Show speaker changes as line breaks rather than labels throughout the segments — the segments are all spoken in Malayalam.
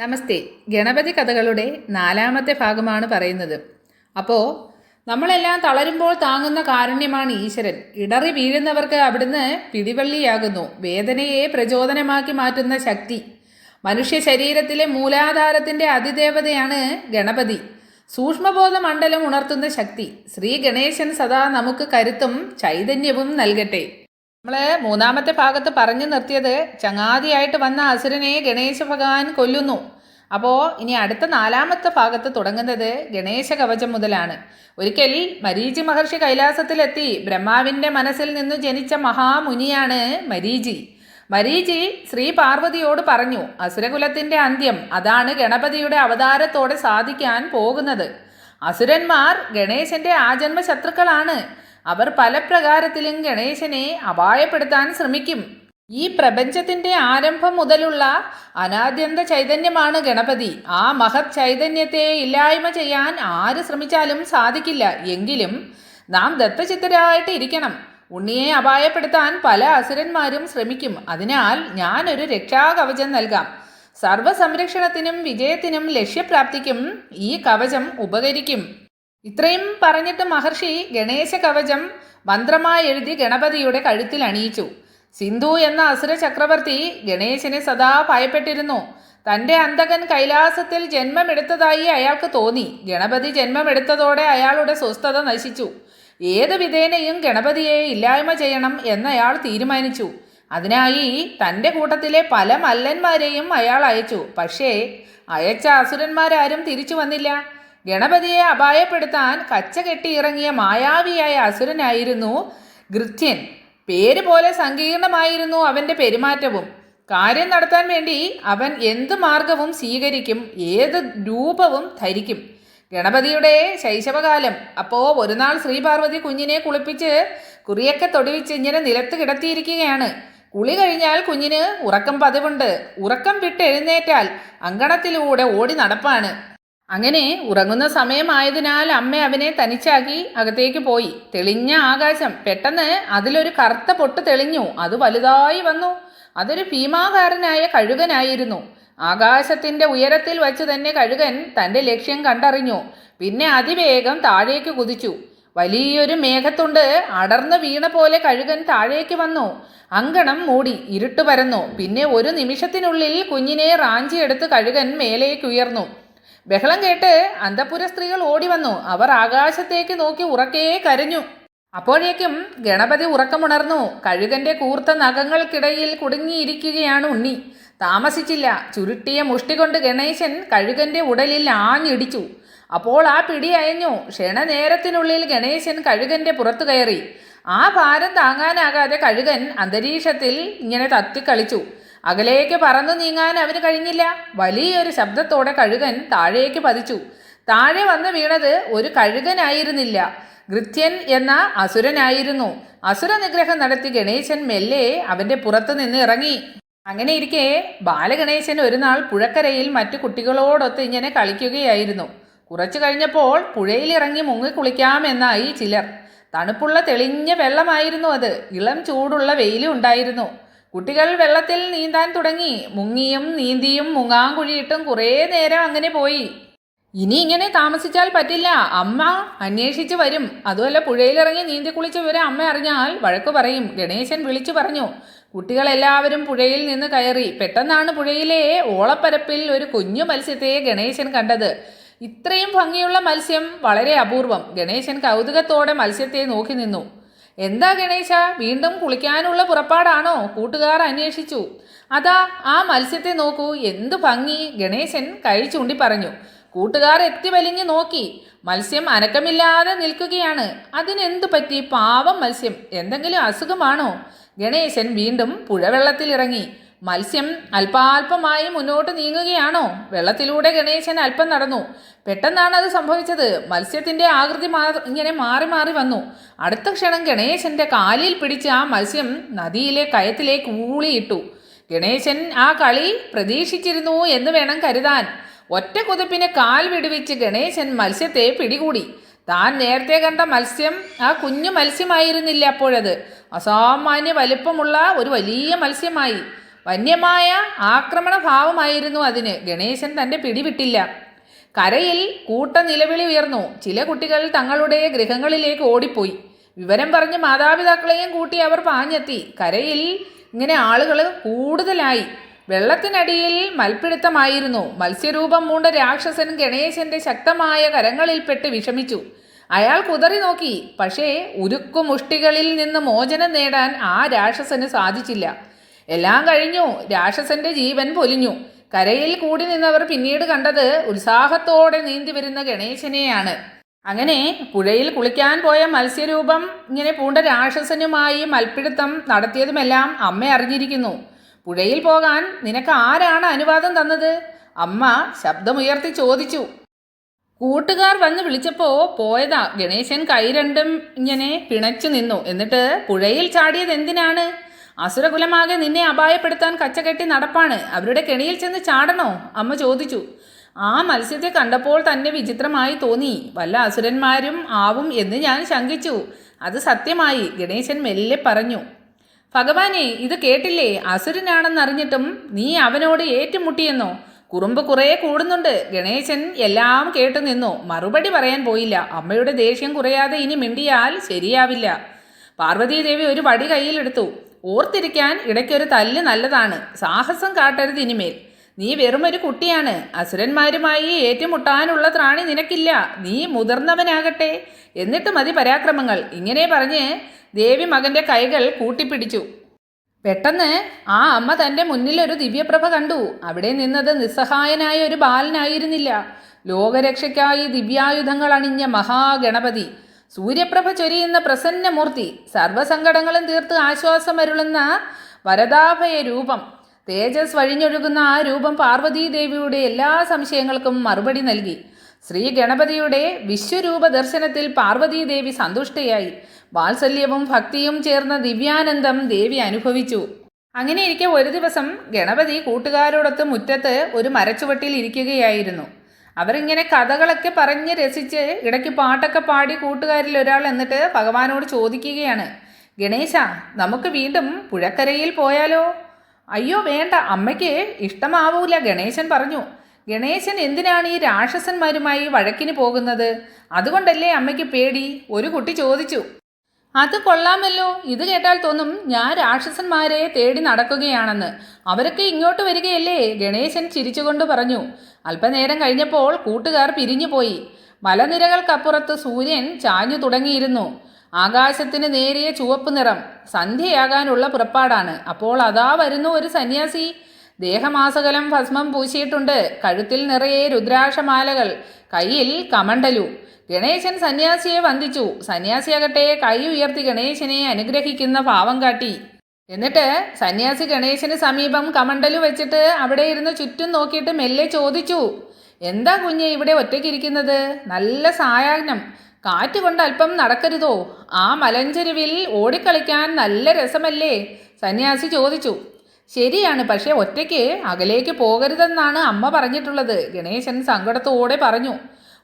നമസ്തേ. ഗണപതി കഥകളുടെ നാലാമത്തെ ഭാഗമാണ് പറയുന്നത്. അപ്പോൾ നമ്മളെല്ലാം തളരുമ്പോൾ താങ്ങുന്ന കാരുണ്യമാണ് ഈശ്വരൻ. ഇടറി വീഴുന്നവർക്ക് അവിടുന്ന് പിടിവള്ളിയാകുന്നു. വേദനയെ പ്രചോദനമാക്കി മാറ്റുന്ന ശക്തി. മനുഷ്യ ശരീരത്തിലെ മൂലാധാരത്തിന്റെ അതിദേവതയാണ് ഗണപതി. സൂക്ഷ്മബോധ മണ്ഡലം ഉണർത്തുന്ന ശക്തി. ശ്രീ ഗണേശൻ സദാ നമുക്ക് കരുത്തും ചൈതന്യവും നൽകട്ടെ. നമ്മൾ മൂന്നാമത്തെ ഭാഗത്ത് പറഞ്ഞു നിർത്തിയത് ചങ്ങാതിയായിട്ട് വന്ന അസുരനെ ഗണേശ ഭഗവാൻ കൊല്ലുന്നു. അപ്പോൾ ഇനി അടുത്ത നാലാമത്തെ ഭാഗത്ത് തുടങ്ങുന്നത് ഗണേശ കവചം മുതലാണ്. ഒരിക്കൽ മരീചി മഹർഷി കൈലാസത്തിലെത്തി. ബ്രഹ്മാവിന്റെ മനസ്സിൽ നിന്ന് ജനിച്ച മഹാമുനിയാണ് മരീചി. മരീചി ശ്രീ പാർവതിയോട് പറഞ്ഞു അസുരകുലത്തിന്റെ അന്ത്യം അതാണ് ഗണപതിയുടെ അവതാരത്തോടെ സാധിക്കാൻ പോകുന്നത്. അസുരന്മാർ ഗണേശന്റെ ആജന്മ ശത്രുക്കളാണ് അവർ പല പ്രകാരത്തിലും ഗണേശനെ അപായപ്പെടുത്താൻ ശ്രമിക്കും. ഈ പ്രപഞ്ചത്തിന്റെ ആരംഭം മുതലുള്ള അനാദ്യന്ത ചൈതന്യമാണ് ഗണപതി. ആ മഹത് ചൈതന്യത്തെ ഇല്ലായ്മ ചെയ്യാൻ ആര് ശ്രമിച്ചാലും സാധിക്കില്ല. എങ്കിലും നാം ദത്തചിത്തരായിട്ട് ഇരിക്കണം. ഉണ്ണിയെ അപായപ്പെടുത്താൻ പല അസുരന്മാരും ശ്രമിക്കും. അതിനാൽ ഞാനൊരു രക്ഷാകവചം നൽകാം. സർവസംരക്ഷണത്തിനും വിജയത്തിനും ലക്ഷ്യപ്രാപ്തിക്കും ഈ കവചം ഉപകരിക്കും. ഇത്രയും പറഞ്ഞിട്ട് മഹർഷി ഗണേശ കവചം മന്ത്രമായി എഴുതി ഗണപതിയുടെ കഴുത്തിൽ അണിയിച്ചു. സിന്ധു എന്ന അസുര ചക്രവർത്തി ഗണേശനെ സദാ ഭയപ്പെട്ടിരുന്നു. തന്റെ അന്തകൻ കൈലാസത്തിൽ ജന്മമെടുത്തതായി അയാൾക്ക് തോന്നി. ഗണപതി ജന്മമെടുത്തതോടെ അയാളുടെ സ്വസ്ഥത നശിച്ചു. ഏത് വിധേനയും ഗണപതിയെ ഇല്ലായ്മ ചെയ്യണം എന്നയാൾ തീരുമാനിച്ചു. അതിനായി തന്റെ കൂട്ടത്തിലെ പല മല്ലന്മാരെയും അയാൾ അയച്ചു. പക്ഷേ അയച്ച അസുരന്മാരാരും തിരിച്ചു വന്നില്ല. ഗണപതിയെ അപായപ്പെടുത്താൻ കച്ച കെട്ടിയിറങ്ങിയ മായാവിയായ അസുരനായിരുന്നു ഗൃത്യൻ. പേര് പോലെ സങ്കീർണമായിരുന്നു അവന്റെ പെരുമാറ്റവും. കാര്യം നടത്താൻ വേണ്ടി അവൻ എന്ത് മാർഗവും സ്വീകരിക്കും ഏത് രൂപവും ധരിക്കും. ഗണപതിയുടെ ശൈശവകാലം. അപ്പോൾ ഒരു നാൾ ശ്രീപാർവതി കുഞ്ഞിനെ കുളിപ്പിച്ച് കുറിയൊക്കെ തൊടുവിച്ച് ഇങ്ങനെ നിലത്ത് കിടത്തിയിരിക്കുകയാണ്. കുളി കഴിഞ്ഞാൽ കുഞ്ഞിന് ഉറക്കം പതിവുണ്ട്. ഉറക്കം വിട്ട് എഴുന്നേറ്റാൽ അങ്കണത്തിലൂടെ ഓടി നടപ്പാണ്. അങ്ങനെ ഉറങ്ങുന്ന സമയമായതിനാൽ അമ്മ അവനെ തനിച്ചാക്കി അകത്തേക്ക് പോയി. തെളിഞ്ഞ ആകാശം പെട്ടെന്ന് അതിലൊരു കറുത്ത പൊട്ട് തെളിഞ്ഞു. അത് വലുതായി വന്നു. അതൊരു ഭീമാകാരനായ കഴുകനായിരുന്നു. ആകാശത്തിന്റെ ഉയരത്തിൽ വച്ച് തന്നെ കഴുകൻ തന്റെ ലക്ഷ്യം കണ്ടറിഞ്ഞു. പിന്നെ അതിവേഗം താഴേക്ക് കുതിച്ചു. വലിയൊരു മേഘത്തുണ്ട് അടർന്നു വീണ പോലെ കഴുകൻ താഴേക്ക് വന്നു. അങ്കണം മൂടി ഇരുട്ട് പരന്നു. പിന്നെ ഒരു നിമിഷത്തിനുള്ളിൽ കുഞ്ഞിനെ റാഞ്ചിയെടുത്ത് കഴുകൻ മേലേക്ക് ഉയർന്നു. ബഹളം കേട്ട് അന്തപുര സ്ത്രീകൾ ഓടി വന്നു. അവർ ആകാശത്തേക്ക് നോക്കി ഉറക്കേ കരഞ്ഞു. അപ്പോഴേക്കും ഗണപതി ഉറക്കമുണർന്നു. കഴുകന്റെ കൂർത്ത നഖങ്ങൾക്കിടയിൽ കുടുങ്ങിയിരിക്കുകയാണ് ഉണ്ണി. താമസിച്ചില്ല. ചുരുട്ടിയ മുഷ്ടി കൊണ്ട് ഗണേശൻ കഴുകന്റെ ഉടലിൽ ആഞ്ഞിടിച്ചു. അപ്പോൾ ആ പിടി അയഞ്ഞു. ക്ഷണനേരത്തിനുള്ളിൽ ഗണേശൻ കഴുകന്റെ പുറത്തു കയറി. ആ ഭാരം താങ്ങാനാകാതെ കഴുകൻ അന്തരീക്ഷത്തിൽ ഇങ്ങനെ തത്തിക്കളിച്ചു. അകലേക്ക് പറന്നു നീങ്ങാൻ അവന് കഴിഞ്ഞില്ല. വലിയൊരു ശബ്ദത്തോടെ കഴുകൻ താഴേക്ക് പതിച്ചു. താഴെ വന്ന് വീണത് ഒരു കഴുകനായിരുന്നില്ല. ഗൃത്യൻ എന്ന അസുരനായിരുന്നു. അസുര നിഗ്രഹം നടത്തി ഗണേശൻ മെല്ലെ അവന്റെ പുറത്തു നിന്ന് ഇറങ്ങി. അങ്ങനെ ഇരിക്കെ ബാലഗണേശൻ ഒരു നാൾ പുഴക്കരയിൽ മറ്റു കുട്ടികളോടൊത്ത് ഇങ്ങനെ കളിക്കുകയായിരുന്നു. കുറച്ചു കഴിഞ്ഞപ്പോൾ പുഴയിലിറങ്ങി മുങ്ങിക്കുളിക്കാമെന്നായി ചിലർ. തണുപ്പുള്ള തെളിഞ്ഞ വെള്ളമായിരുന്നു അത്. ഇളം ചൂടുള്ള വെയിലും ഉണ്ടായിരുന്നു. കുട്ടികൾ വെള്ളത്തിൽ നീന്താൻ തുടങ്ങി. മുങ്ങിയും നീന്തിയും മുങ്ങാങ്കുഴിയിട്ടും കുറേ നേരം അങ്ങനെ പോയി. ഇനി ഇങ്ങനെ താമസിച്ചാൽ പറ്റില്ല. അമ്മ അന്വേഷിച്ച് വരും. അതുമല്ല പുഴയിലിറങ്ങി നീന്തി കുളിച്ച വിവരം അമ്മ അറിഞ്ഞാൽ വഴക്ക് പറയും. ഗണേശൻ വിളിച്ചു പറഞ്ഞു. കുട്ടികളെല്ലാവരും പുഴയിൽ നിന്ന് കയറി. പെട്ടെന്നാണ് പുഴയിലെ ഓളപ്പരപ്പിൽ ഒരു കുഞ്ഞു മത്സ്യത്തെ ഗണേശൻ കണ്ടത്. ഇത്രയും ഭംഗിയുള്ള മത്സ്യം വളരെ അപൂർവം. ഗണേശൻ കൗതുകത്തോടെ മത്സ്യത്തെ നോക്കി നിന്നു. എന്താ ഗണേശ വീണ്ടും കുളിക്കാനുള്ള പുറപ്പാടാണോ? കൂട്ടുകാർ അന്വേഷിച്ചു. അതാ ആ മത്സ്യത്തെ നോക്കൂ. എന്ത് ഭംഗി. ഗണേശൻ കൈ ചൂണ്ടി പറഞ്ഞു. കൂട്ടുകാർ എത്തി വലിഞ്ഞു നോക്കി. മത്സ്യം അനക്കമില്ലാതെ നിൽക്കുകയാണ്. അതിനെന്തു പറ്റി? പാവം മത്സ്യം. എന്തെങ്കിലും അസുഖമാണോ? ഗണേശൻ വീണ്ടും പുഴവെള്ളത്തിലിറങ്ങി. മത്സ്യം അല്പാൽപമായി മുന്നോട്ട് നീങ്ങുകയാണോ? വെള്ളത്തിലൂടെ ഗണേശൻ അല്പം നടന്നു. പെട്ടെന്നാണ് അത് സംഭവിച്ചത്. മത്സ്യത്തിന്റെ ആകൃതി ഇങ്ങനെ മാറി മാറി വന്നു. അടുത്ത ക്ഷണം ഗണേശന്റെ കാലിൽ പിടിച്ച ആ മത്സ്യം നദിയിലെ കയത്തിലേക്ക് ഊളിയിട്ടു. ഗണേശൻ ആ കളി പ്രതീക്ഷിച്ചിരുന്നു എന്ന് വേണം കരുതാൻ. ഒറ്റ കുതിപ്പിന് കാൽ വിടുവിച്ച് ഗണേശൻ മത്സ്യത്തെ പിടികൂടി. താൻ നേരത്തെ കണ്ട മത്സ്യം ആ കുഞ്ഞു മത്സ്യമായിരുന്നില്ല അപ്പോഴത്. അസാമാന്യ വലിപ്പമുള്ള ഒരു വലിയ മത്സ്യമായി. വന്യമായ ആക്രമണ ഭാവമായിരുന്നു അതിന്. ഗണേശൻ തന്റെ പിടിവിട്ടില്ല. കരയിൽ കൂട്ട നിലവിളി ഉയർന്നു. ചില കുട്ടികൾ തങ്ങളുടെ ഗൃഹങ്ങളിലേക്ക് ഓടിപ്പോയി. വിവരം പറഞ്ഞ് മാതാപിതാക്കളെയും കൂട്ടി അവർ പാഞ്ഞെത്തി. കരയിൽ ഇങ്ങനെ ആളുകൾ കൂടുതലായി. വെള്ളത്തിനടിയിൽ മൽപ്പിടുത്തമായിരുന്നു മത്സ്യരൂപം മൂണ്ട രാക്ഷസൻ ഗണേശന്റെ ശക്തമായ കരങ്ങളിൽപ്പെട്ട് വിഷമിച്ചു. അയാൾ കുതറി നോക്കി. പക്ഷേ ഉരുക്കുമുഷ്ടികളിൽ നിന്ന് മോചനം നേടാൻ ആ രാക്ഷസന് സാധിച്ചില്ല. എല്ലാം കഴിഞ്ഞു. രാക്ഷസന്റെ ജീവൻ പൊലിഞ്ഞു. കരയിൽ കൂടി നിന്നവർ പിന്നീട് കണ്ടത് ഉത്സാഹത്തോടെ നീന്തി വരുന്ന ഗണേശനെയാണ്. അങ്ങനെ പുഴയിൽ കുളിക്കാൻ പോയ മത്സ്യരൂപം ഇങ്ങനെ പൂണ്ട രാക്ഷസനുമായി മൽപ്പിടുത്തം നടത്തിയതുമെല്ലാം അമ്മ അറിഞ്ഞിരിക്കുന്നു. പുഴയിൽ പോകാൻ നിനക്ക് ആരാണ് അനുവാദം തന്നത്? അമ്മ ശബ്ദമുയർത്തി ചോദിച്ചു. കൂട്ടുകാർ വന്ന് വിളിച്ചപ്പോൾ പോയതാ ഗണേശൻ കൈ രണ്ടും ഇങ്ങനെ പിണച്ചു നിന്നു. എന്നിട്ട് പുഴയിൽ ചാടിയത് എന്തിനാണ് അസുരകുലമാകെ നിന്നെ അപായപ്പെടുത്താൻ കച്ചകെട്ടി നടപ്പാണ്. അവരുടെ കെണിയിൽ ചെന്ന് ചാടണോ? അമ്മ ചോദിച്ചു. ആ മത്സ്യത്തെ കണ്ടപ്പോൾ തന്നെ വിചിത്രമായി തോന്നി. വല്ല അസുരന്മാരും ആവും എന്ന് ഞാൻ ശങ്കിച്ചു. അത് സത്യമായി ഗണേശൻ മെല്ലെ പറഞ്ഞു. ഭഗവാനെ ഇത് കേട്ടില്ലേ? അസുരനാണെന്നറിഞ്ഞിട്ടും നീ അവനോട് ഏറ്റുമുട്ടിയെന്നോ? കുറുമ്പ് കുറേ കൂടുന്നുണ്ട്. ഗണേശൻ എല്ലാം കേട്ടു നിന്നു. മറുപടി പറയാൻ പോയില്ല. അമ്മയുടെ ദേഷ്യം കുറയാതെ ഇനി മിണ്ടിയാൽ ശരിയാവില്ല. പാർവതീദേവി ഒരു വടി കയ്യിലെടുത്തു. ഓർത്തിരിക്കാൻ ഇടയ്ക്കൊരു തല്ല് നല്ലതാണ്. സാഹസം കാട്ടരുത് ഇനിമേൽ. നീ വെറുമൊരു കുട്ടിയാണ്. അസുരന്മാരുമായി ഏറ്റുമുട്ടാനുള്ള ത്രാണി നിനക്കില്ല. നീ മുതിർന്നവനാകട്ടെ. എന്നിട്ട് മതി പരാക്രമങ്ങൾ. ഇങ്ങനെ പറഞ്ഞ് ദേവി മകന്റെ കൈകൾ കൂട്ടിപ്പിടിച്ചു. പെട്ടെന്ന് ആ അമ്മ തന്റെ മുന്നിൽ ഒരു ദിവ്യപ്രഭ കണ്ടു. അവിടെ നിന്നത് നിസ്സഹായനായ ഒരു ബാലനായിരുന്നില്ല. ലോകരക്ഷയ്ക്കായി ദിവ്യായുധങ്ങൾ അണിഞ്ഞ മഹാഗണപതി. സൂര്യപ്രഭ ചൊരിയുന്ന പ്രസന്നമൂർത്തി സർവസങ്കടങ്ങളും തീർത്ത് ആശ്വാസമരുളുന്ന വരദാഭയ രൂപം. തേജസ് വഴിഞ്ഞൊഴുകുന്ന ആ രൂപം പാർവതീദേവിയുടെ എല്ലാ സംശയങ്ങൾക്കും മറുപടി നൽകി. ശ്രീ ഗണപതിയുടെ വിശ്വരൂപ ദർശനത്തിൽ പാർവതീദേവി സന്തുഷ്ടയായി. വാത്സല്യവും ഭക്തിയും ചേർന്ന ദിവ്യാനന്ദം ദേവി അനുഭവിച്ചു. അങ്ങനെ ഇരിക്കെ ഒരു ദിവസം ഗണപതി കൂട്ടുകാരോടൊത്ത് മുറ്റത്ത് ഒരു മരച്ചുവട്ടിൽ ഇരിക്കുകയായിരുന്നു. അവരിങ്ങനെ കഥകളൊക്കെ പറഞ്ഞ് രസിച്ച് ഇടയ്ക്ക് പാട്ടൊക്കെ പാടി കൂട്ടുകാരിൽ ഒരാൾ എന്നിട്ട് ഭഗവാനോട് ചോദിക്കുകയാണ്. ഗണേശ നമുക്ക് വീണ്ടും പുഴക്കരയിൽ പോയാലോ? അയ്യോ വേണ്ട അമ്മയ്ക്ക് ഇഷ്ടമാവൂല ഗണേശൻ പറഞ്ഞു. ഗണേശൻ എന്തിനാണ് ഈ രാക്ഷസന്മാരുമായി വഴക്കിന് പോകുന്നത്? അതുകൊണ്ടല്ലേ അമ്മയ്ക്ക് പേടി? ഒരു കുട്ടി ചോദിച്ചു. അത് കൊള്ളാമല്ലോ. ഇത് കേട്ടാൽ തോന്നും ഞാൻ രാക്ഷസന്മാരെ തേടി നടക്കുകയാണെന്ന്. അവരൊക്കെ ഇങ്ങോട്ട് വരികയല്ലേ? ഗണേശൻ ചിരിച്ചുകൊണ്ട് പറഞ്ഞു. അല്പനേരം കഴിഞ്ഞപ്പോൾ കൂട്ടുകാർ പിരിഞ്ഞുപോയി. മലനിരകൾക്കപ്പുറത്ത് സൂര്യൻ ചാഞ്ഞു തുടങ്ങിയിരുന്നു. ആകാശത്തിന് നേരിയ ചുവപ്പ് നിറം. സന്ധ്യയാകാനുള്ള പുറപ്പാടാണ്. അപ്പോൾ അതാ വരുന്നു ഒരു സന്യാസി. ദേഹമാസകലം ഭസ്മം പൂശിയിട്ടുണ്ട്. കഴുത്തിൽ നിറയെ രുദ്രാക്ഷമാലകൾ. കയ്യിൽ കമണ്ടലു ഗണേശൻ സന്യാസിയെ വന്ദിച്ചു. സന്യാസിയാകട്ടെ കൈ ഉയർത്തി ഗണേശനെ അനുഗ്രഹിക്കുന്ന ഭാവം കാട്ടി. എന്നിട്ട് സന്യാസി ഗണേശന് സമീപം കമണ്ടലു വെച്ചിട്ട് അവിടെ ഇരുന്ന് ചുറ്റും നോക്കിയിട്ട് മെല്ലെ ചോദിച്ചു എന്താ കുഞ്ഞെ ഇവിടെ ഒറ്റയ്ക്കിരിക്കുന്നത്? നല്ല സായാഹ്നം. കാറ്റ് കൊണ്ട് അല്പം നടക്കരുതോ? ആ മലഞ്ചെരുവിൽ ഓടിക്കളിക്കാൻ നല്ല രസമല്ലേ? സന്യാസി ചോദിച്ചു ശരിയാണ് പക്ഷേ ഒറ്റയ്ക്ക് അകലേക്ക് പോകരുതെന്നാണ് അമ്മ പറഞ്ഞിട്ടുള്ളത്. ഗണേശൻ സങ്കടത്തോടെ പറഞ്ഞു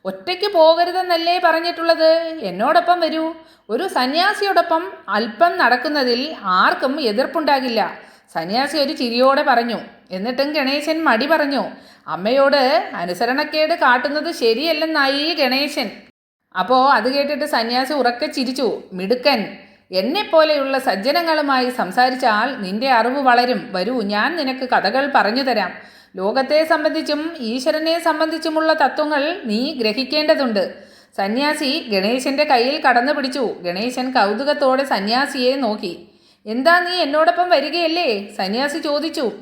ഒറ്റയ്ക്ക് പോകരുതെന്നല്ലേ പറഞ്ഞിട്ടുള്ളത്? എന്നോടൊപ്പം വരൂ. ഒരു സന്യാസിയോടൊപ്പം അല്പം നടക്കുന്നതിൽ ആർക്കും എതിർപ്പുണ്ടാകില്ല. സന്യാസി ഒരു ചിരിയോടെ പറഞ്ഞു. എന്നിട്ടും ഗണേശൻ മടി പറഞ്ഞു അമ്മയോട് അനുസരണക്കേട് കാട്ടുന്നത് ശരിയല്ലെന്നായി ഗണേശൻ. അപ്പോൾ അത് കേട്ടിട്ട് സന്യാസി ഉറക്കെ ചിരിച്ചു മിടുക്കൻ എന്നെപ്പോലെയുള്ള സജ്ജനങ്ങളുമായി സംസാരിച്ചാൽ നിന്റെ അറിവ് വളരും. വരൂ ഞാൻ നിനക്ക് കഥകൾ പറഞ്ഞു തരാം. ലോകത്തെ സംബന്ധിച്ചും ഈശ്വരനെ സംബന്ധിച്ചുമുള്ള തത്വങ്ങൾ നീ ഗ്രഹിക്കേണ്ടതുണ്ട്. സന്യാസി ഗണേശന്റെ കയ്യിൽ കടന്നു പിടിച്ചു. ഗണേശൻ കൗതുകത്തോടെ സന്യാസിയെ നോക്കി. എന്താ നീ എന്നോടൊപ്പം വരികയല്ലേ? സന്യാസി ചോദിച്ചു.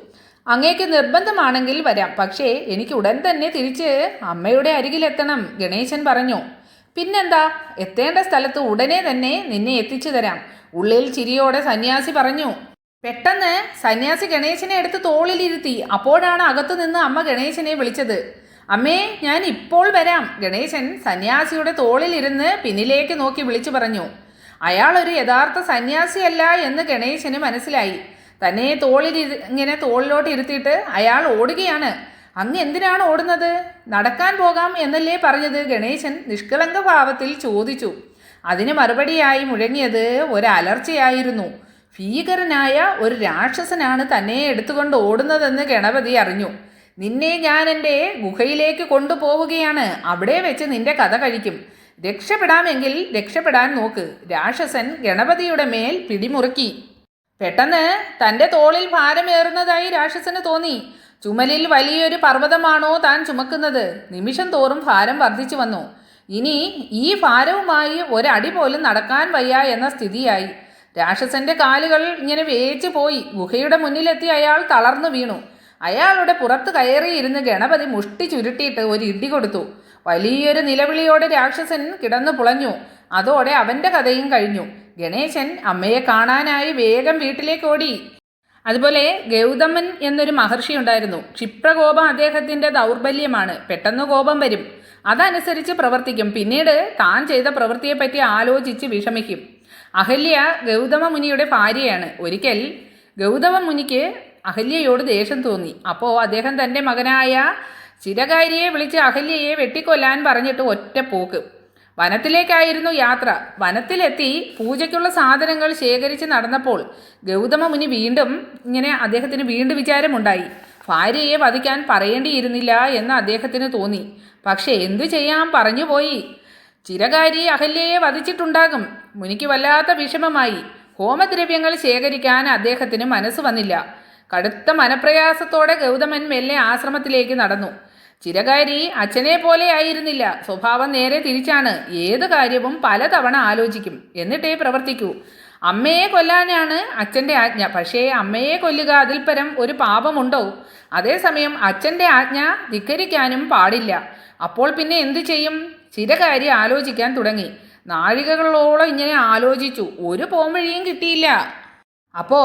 അങ്ങേക്ക് നിർബന്ധമാണെങ്കിൽ വരാം. പക്ഷേ എനിക്ക് ഉടൻ തന്നെ തിരിച്ച് അമ്മയുടെ അരികിലെത്തണം ഗണേശൻ പറഞ്ഞു. പിന്നെന്താ? എത്തേണ്ട സ്ഥലത്ത് ഉടനെ തന്നെ നിന്നെ എത്തിച്ചു തരാം. ഉള്ളിൽ ചിരിയോടെ സന്യാസി പറഞ്ഞു. പെട്ടെന്ന് സന്യാസി ഗണേശനെ എടുത്ത് തോളിലിരുത്തി അപ്പോഴാണ് അകത്തു നിന്ന് അമ്മ ഗണേശനെ വിളിച്ചത്. അമ്മേ ഞാൻ ഇപ്പോൾ വരാം. ഗണേശൻ സന്യാസിയുടെ തോളിലിരുന്ന് പിന്നിലേക്ക് നോക്കി വിളിച്ചു പറഞ്ഞു. അയാൾ ഒരു യഥാർത്ഥ സന്യാസിയല്ല എന്ന് ഗണേശന് മനസ്സിലായി. തന്നെ തോളിൽ ഇങ്ങനെ തോളിലോട്ട് ഇരുത്തിയിട്ട് അയാൾ ഓടുകയാണ്. അങ്ങ് എന്തിനാണ് ഓടുന്നത്? നടക്കാൻ പോകാം എന്നല്ലേ പറഞ്ഞത്? ഗണേശൻ നിഷ്കളങ്ക ഭാവത്തിൽ ചോദിച്ചു. അതിന് മറുപടിയായി മുഴങ്ങിയത് ഒരലർച്ചയായിരുന്നു. ഭീകരനായ ഒരു രാക്ഷസനാണ് തന്നെ എടുത്തുകൊണ്ട് ഓടുന്നതെന്ന് ഗണപതി അറിഞ്ഞു. നിന്നെ ഞാൻ എന്റെ ഗുഹയിലേക്ക് കൊണ്ടുപോവുകയാണ്. അവിടെ വെച്ച് നിന്റെ കഥ കഴിക്കും. രക്ഷപ്പെടാമെങ്കിൽ രക്ഷപ്പെടാൻ നോക്ക്. രാക്ഷസൻ ഗണപതിയുടെ മേൽ പിടിമുറുക്കി. പെട്ടെന്ന് തന്റെ തോളിൽ ഭാരമേറുന്നതായി രാക്ഷസന് തോന്നി. ചുമലിൽ വലിയൊരു പർവതമാണോ താൻ ചുമക്കുന്നത്? നിമിഷം തോറും ഭാരം വർദ്ധിച്ചു വന്നു. ഇനി ഈ ഭാരവുമായി ഒരടി പോലും നടക്കാൻ വയ്യ എന്ന സ്ഥിതിയായി. രാക്ഷസന്റെ കാലുകൾ ഇങ്ങനെ വേച്ചു പോയി. ഗുഹയുടെ മുന്നിലെത്തി അയാൾ തളർന്നു വീണു. അയാളുടെ പുറത്ത് കയറിയിരുന്ന് ഗണപതി മുഷ്ടി ചുരുട്ടിയിട്ട് ഒരു ഇടി കൊടുത്തു. വലിയൊരു നിലവിളിയോടെ രാക്ഷസൻ കിടന്നു പുളഞ്ഞു. അതോടെ അവന്റെ കഥയും കഴിഞ്ഞു. ഗണേശൻ അമ്മയെ കാണാനായി വേഗം വീട്ടിലേക്ക് ഓടി. അതുപോലെ ഗൗതമൻ എന്നൊരു മഹർഷി ഉണ്ടായിരുന്നു. ക്ഷിപ്രകോപം അദ്ദേഹത്തിന്റെ ദൗർബല്യമാണ്. പെട്ടെന്ന് കോപം വരും. അതനുസരിച്ച് പ്രവർത്തിക്കും. പിന്നീട് താൻ ചെയ്ത പ്രവൃത്തിയെപ്പറ്റി ആലോചിച്ച് വിഷമിക്കും. അഹല്യ ഗൗതമ മുനിയുടെ ഭാര്യയാണ്. ഒരിക്കൽ ഗൗതമ മുനിക്ക് അഹല്യയോട് ദേഷ്യം തോന്നി. അപ്പോൾ അദ്ദേഹം തന്റെ മകനായ ചിരകാരിയെ വിളിച്ച് അഹല്യയെ വെട്ടിക്കൊല്ലാൻ പറഞ്ഞിട്ട് ഒറ്റ പോക്ക്. വനത്തിലേക്കായിരുന്നു യാത്ര. വനത്തിലെത്തി പൂജയ്ക്കുള്ള സാധനങ്ങൾ ശേഖരിച്ച് നടന്നപ്പോൾ ഗൗതമ മുനി വീണ്ടും ഇങ്ങനെ അദ്ദേഹത്തിന് വീണ്ടും വിചാരമുണ്ടായി. ഭാര്യയെ വധിക്കാൻ പറയേണ്ടിയിരുന്നില്ല എന്ന് അദ്ദേഹത്തിന് തോന്നി. പക്ഷേ എന്തു ചെയ്യാൻ പറഞ്ഞുപോയി ചിരകാരി അഹല്യയെ വധിച്ചിട്ടുണ്ടാകും. മുനിക്ക് വല്ലാത്ത വിഷമമായി. ഹോമദ്രവ്യങ്ങൾ ശേഖരിക്കാൻ അദ്ദേഹത്തിന് മനസ്സ് വന്നില്ല. കടുത്ത മനപ്രയാസത്തോടെ ഗൗതമൻ മെല്ലെ ആശ്രമത്തിലേക്ക് നടന്നു. ചിരകാരി അച്ഛനെ പോലെ ആയിരുന്നില്ല. സ്വഭാവം നേരെ തിരിച്ചാണ്. ഏത് കാര്യവും പലതവണ ആലോചിക്കും. എന്നിട്ടേ പ്രവർത്തിക്കൂ. അമ്മയെ കൊല്ലാനാണ് അച്ഛന്റെ ആജ്ഞ. പക്ഷേ അമ്മയെ കൊല്ലുക അതിൽ പരം ഒരു പാപമുണ്ടോ? അതേസമയം അച്ഛന്റെ ആജ്ഞ ധിക്കരിക്കാനും പാടില്ല. അപ്പോൾ പിന്നെ എന്തു ചെയ്യും? ചിരകാരി ആലോചിക്കാൻ തുടങ്ങി. നാഴികകളോളം ഇങ്ങനെ ആലോചിച്ചു. ഒരു പോംവഴിയും കിട്ടിയില്ല. അപ്പോ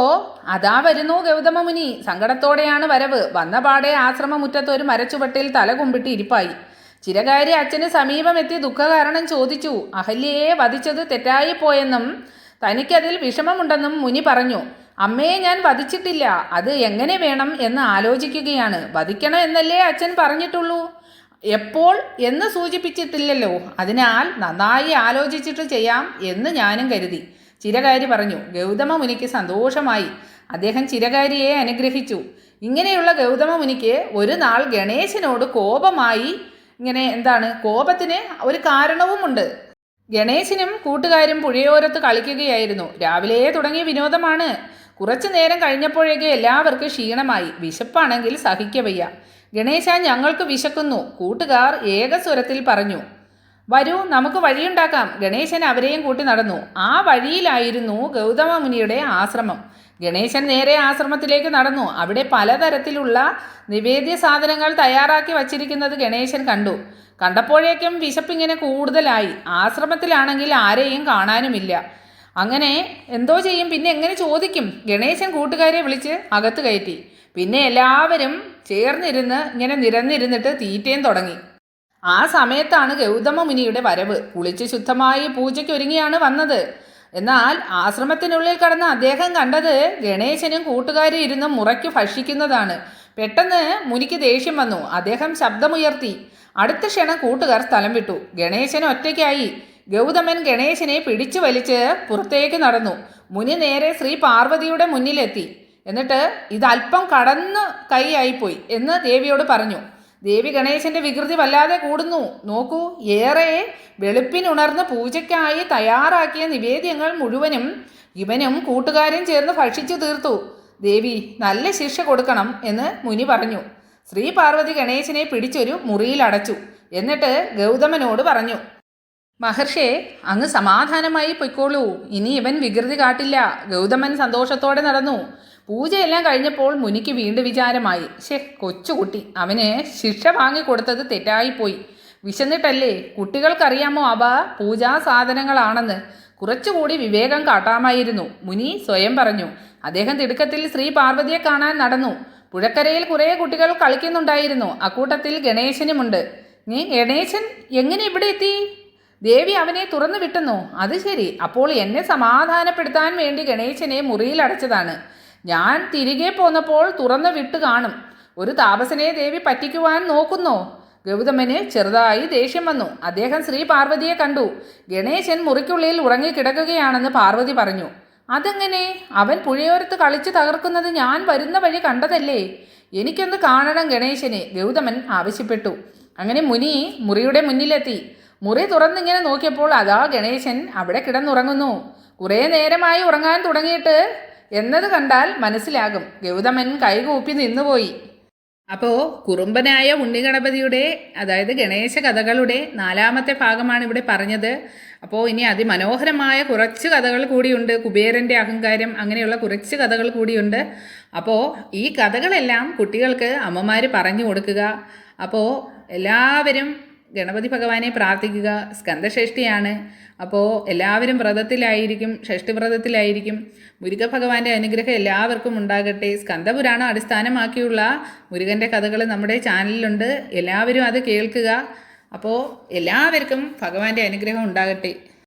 അതാ വരുന്നു ഗൗതമ മുനി സങ്കടത്തോടെയാണ് വരവ്. വന്ന പാടെ ആശ്രമമുറ്റത്ത് ഒരു മരച്ചുവട്ടിൽ തല കുമ്പിട്ട് ഇരിപ്പായി. ചിരകാരി അച്ഛന് സമീപമെത്തി ദുഃഖകാരണം ചോദിച്ചു. അഹല്യയെ വധിച്ചത് തെറ്റായിപ്പോയെന്നും തനിക്കതിൽ വിഷമമുണ്ടെന്നും മുനി പറഞ്ഞു. അമ്മയെ ഞാൻ വധിച്ചിട്ടില്ല. അത് എങ്ങനെ വേണം എന്ന് ആലോചിക്കുകയാണ്. വധിക്കണം എന്നല്ലേ അച്ഛൻ പറഞ്ഞിട്ടുള്ളൂ? എപ്പോൾ എന്ന് സൂചിപ്പിച്ചിട്ടില്ലല്ലോ. അതിനാൽ നന്നായി ആലോചിച്ചിട്ട് ചെയ്യാം എന്ന് ഞാനും കരുതി. ചിരകാരി പറഞ്ഞു ഗൗതമ മുനിക്ക് സന്തോഷമായി. അദ്ദേഹം ചിരകാരിയെ അനുഗ്രഹിച്ചു. ഇങ്ങനെയുള്ള ഗൗതമ മുനിക്ക് ഒരു നാൾ ഗണേശനോട് കോപമായി ഇങ്ങനെ എന്താണ് കോപത്തിന് ഒരു കാരണവുമുണ്ട്. ഗണേശനും കൂട്ടുകാരും പുഴയോരത്ത് കളിക്കുകയായിരുന്നു. രാവിലെ തുടങ്ങിയ വിനോദമാണ്. കുറച്ചു നേരം കഴിഞ്ഞപ്പോഴേക്ക് എല്ലാവർക്കും ക്ഷീണമായി. വിശപ്പാണെങ്കിൽ സഹിക്കവയ്യ. ഗണേശ ഞങ്ങൾക്ക് വിശക്കുന്നു. കൂട്ടുകാർ ഏകസ്വരത്തിൽ പറഞ്ഞു വരൂ നമുക്ക് വഴിയുണ്ടാക്കാം. ഗണേശൻ അവരെയും കൂട്ടി നടന്നു. ആ വഴിയിലായിരുന്നു ഗൗതമ മുനിയുടെ ആശ്രമം. ഗണേശൻ നേരെ ആശ്രമത്തിലേക്ക് നടന്നു. അവിടെ പലതരത്തിലുള്ള നിവേദ്യ സാധനങ്ങൾ തയ്യാറാക്കി വച്ചിരിക്കുന്നത് ഗണേശൻ കണ്ടു. കണ്ടപ്പോഴേക്കും വിശപ്പിങ്ങനെ കൂടുതലായി. ആശ്രമത്തിലാണെങ്കിൽ ആരെയും കാണാനുമില്ല. അങ്ങനെ എന്തോ ചെയ്യും പിന്നെ എങ്ങനെ ചോദിക്കും? ഗണേശൻ കൂട്ടുകാരെ വിളിച്ച് അകത്ത് കയറ്റി. പിന്നെ എല്ലാവരും ചേർന്നിരുന്ന് ഇങ്ങനെ നിരന്നിരുന്നിട്ട് തീറ്റയും തുടങ്ങി. ആ സമയത്താണ് ഗൗതമ മുനിയുടെ വരവ്. കുളിച്ച് ശുദ്ധമായി പൂജയ്ക്ക് ഒരുങ്ങിയാണ് വന്നത്. എന്നാൽ ആശ്രമത്തിനുള്ളിൽ കടന്ന അദ്ദേഹം കണ്ടത് ഗണേശനും കൂട്ടുകാരും ഇരുന്ന് മുറയ്ക്ക് ഭക്ഷിക്കുന്നതാണ്. പെട്ടെന്ന് മുനിക്ക് ദേഷ്യം വന്നു. അദ്ദേഹം ശബ്ദമുയർത്തി. അടുത്ത ക്ഷണം കൂട്ടുകാർ സ്ഥലം വിട്ടു. ഗണേശൻ ഒറ്റയ്ക്കായി. ഗൗതമൻ ഗണേശനെ പിടിച്ചു വലിച്ച് പുറത്തേക്ക് നടന്നു. മുനി നേരെ ശ്രീ പാർവതിയുടെ മുന്നിലെത്തി. എന്നിട്ട് ഇതല്പം കടന്ന് കൈയായിപ്പോയി എന്ന് ദേവിയോട് പറഞ്ഞു. ദേവി ഗണേശന്റെ വികൃതി വല്ലാതെ കൂടുന്നു. നോക്കൂ ഏറെ വെളുപ്പിനുണർന്ന് പൂജയ്ക്കായി തയ്യാറാക്കിയ നിവേദ്യങ്ങൾ മുഴുവനും ഇവനും കൂട്ടുകാരും ചേർന്ന് ഭക്ഷിച്ചു തീർത്തു. ദേവി നല്ല ശിക്ഷ കൊടുക്കണം എന്ന് മുനി പറഞ്ഞു. ശ്രീ പാർവതി ഗണേശനെ പിടിച്ചൊരു മുറിയിൽ അടച്ചു. എന്നിട്ട് ഗൗതമനോട് പറഞ്ഞു മഹർഷേ അങ്ങ് സമാധാനമായി പൊയ്ക്കോളൂ. ഇനി ഇവൻ വികൃതി കാട്ടില്ല. ഗൗതമൻ സന്തോഷത്തോടെ നടന്നു. പൂജയെല്ലാം കഴിഞ്ഞപ്പോൾ മുനിക്ക് വീണ്ടും വിചാരമായി ഷേ കൊച്ചുകുട്ടി അവന് ശിക്ഷ വാങ്ങിക്കൊടുത്തത് തെറ്റായിപ്പോയി. വിശന്നിട്ടല്ലേ? കുട്ടികൾക്കറിയാമോ അവ പൂജാ സാധനങ്ങളാണെന്ന്. കുറച്ചുകൂടി വിവേകം കാട്ടാമായിരുന്നു. മുനി സ്വയം പറഞ്ഞു അദ്ദേഹം തിടുക്കത്തിൽ ശ്രീ പാർവതിയെ കാണാൻ നടന്നു. പുഴക്കരയിൽ കുറേ കുട്ടികൾ കളിക്കുന്നുണ്ടായിരുന്നു. അക്കൂട്ടത്തിൽ ഗണേശനുമുണ്ട്. നീ ഗണേശൻ എങ്ങനെ ഇവിടെ എത്തി? ദേവി അവനെ തുറന്നു വിട്ടുന്നു. അത് ശരി. അപ്പോൾ എന്നെ സമാധാനപ്പെടുത്താൻ വേണ്ടി ഗണേശനെ മുറിയിൽ അടച്ചതാണ്. ഞാൻ തിരികെ പോന്നപ്പോൾ തുറന്നു വിട്ട് കാണും. ഒരു താപസനെ ദേവി പറ്റിക്കുവാൻ നോക്കുന്നോ. ഗൗതമന് ചെറുതായി ദേഷ്യം വന്നു. അദ്ദേഹം ശ്രീ പാർവതിയെ കണ്ടു. ഗണേശൻ മുറിക്കുള്ളിൽ ഉറങ്ങിക്കിടക്കുകയാണെന്ന് പാർവതി പറഞ്ഞു. അതെങ്ങനെ? അവൻ പുഴയോരത്ത് കളിച്ച് തകർക്കുന്നത് ഞാൻ വരുന്ന വഴി കണ്ടതല്ലേ? എനിക്കൊന്ന് കാണണം ഗണേശനെ. ഗൗതമൻ ആവശ്യപ്പെട്ടു. അങ്ങനെ മുനി മുറിയുടെ മുന്നിലെത്തി. മുറി തുറന്നിങ്ങനെ നോക്കിയപ്പോൾ അതാ ഗണേശൻ അവിടെ കിടന്നുറങ്ങുന്നു. കുറേ നേരമായി ഉറങ്ങാൻ തുടങ്ങിയിട്ട് എന്നത് കണ്ടാൽ മനസ്സിലാകും. ഗൗതമൻ കൈകൂപ്പി നിന്നുപോയി. അപ്പോ കുറുമ്പനായ ഉണ്ണിഗണപതിയുടെ അതായത് ഗണേശ കഥകളുടെ നാലാമത്തെ ഭാഗമാണ് ഇവിടെ പറഞ്ഞത്. അപ്പോൾ ഇനി അതിമനോഹരമായ കുറച്ച് കഥകൾ കൂടിയുണ്ട്. കുബേരന്റെ അഹങ്കാരം അങ്ങനെയുള്ള കുറച്ച് കഥകൾ കൂടിയുണ്ട്. അപ്പോൾ ഈ കഥകളെല്ലാം കുട്ടികൾക്ക് അമ്മമാർ പറഞ്ഞു കൊടുക്കുക. അപ്പോൾ എല്ലാവരും ഗണപതി ഭഗവാനെ പ്രാർത്ഥിക്കുക സ്കന്ധഷ്ഠിയാണ്. അപ്പോൾ എല്ലാവരും വ്രതത്തിലായിരിക്കും ഷഷ്ഠി വ്രതത്തിലായിരിക്കും. മുരുക ഭഗവാന്റെ അനുഗ്രഹം എല്ലാവർക്കും ഉണ്ടാകട്ടെ. സ്കന്ധപുരാണം അടിസ്ഥാനമാക്കിയുള്ള മുരുകന്റെ കഥകൾ നമ്മുടെ ചാനലിലുണ്ട്. എല്ലാവരും അത് കേൾക്കുക. അപ്പോൾ എല്ലാവർക്കും ഭഗവാന്റെ അനുഗ്രഹം ഉണ്ടാകട്ടെ.